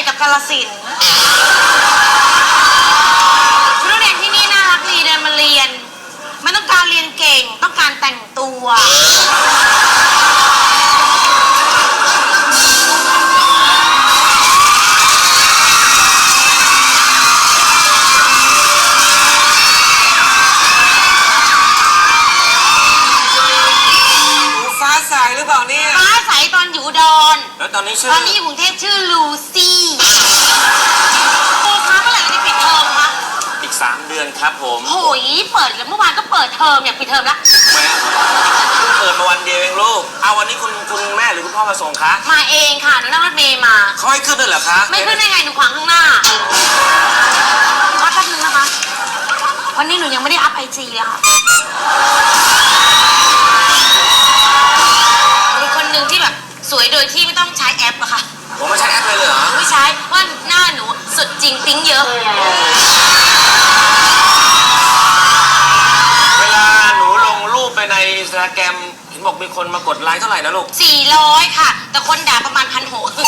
ษกับกาลสินธุ์ชุดนักเรียนที่นี่น่ารักดีเดินมาเรียน มันต้องการเรียนเก่ง ต้องการแต่งตัว หนูฟ้าใสหรือเปล่าเนี่ย ฟ้าใสตอนอยู่อุดอนแล้วตอนนี้ชื่อตอนนี้อยู่กรุงเทพชื่อลูซี่ครูคะเมื่อไหร่เราจะปิดเทอมคะ อีก3เดือนครับผมโหยเปิดแล้วเมื่อวานก็เปิดเทอมเนี่ยปิดเทอมแล้วแม่เพิ่งเปิดมาวันเดียวเองลูกเอาวันนี้คุณคุณแม่หรือคุณพ่อมาส่งคะมาเองค่ะหนูนั่งรถเมย์มา เขาให้ขึ้นด้วยเหรอคะไม่ขึ้นได้ไงหนูขวางข้างหน้าวัดแป๊บนึงนะคะ วันนี้หนูยังไม่ได้อัพไอจีเลยค่ะเป็นคนหนึ่งที่แบบสวยโดยที่ไม่ต้องใช้แอปอะค่ะผมไม่ใช้แอปเลยเลยเหรอ ไม่ใช้ว่าหน้าหนูสุดจริงปิ๊งเยอะ สตาแกรมเห็นบอกมีคนมากดไลค์เท่าไหร่นะลูก 400 ค่ะ แต่คนด่าประมาณพันหกแต่หนูไม่แคร์ค่ะหนูบล็อก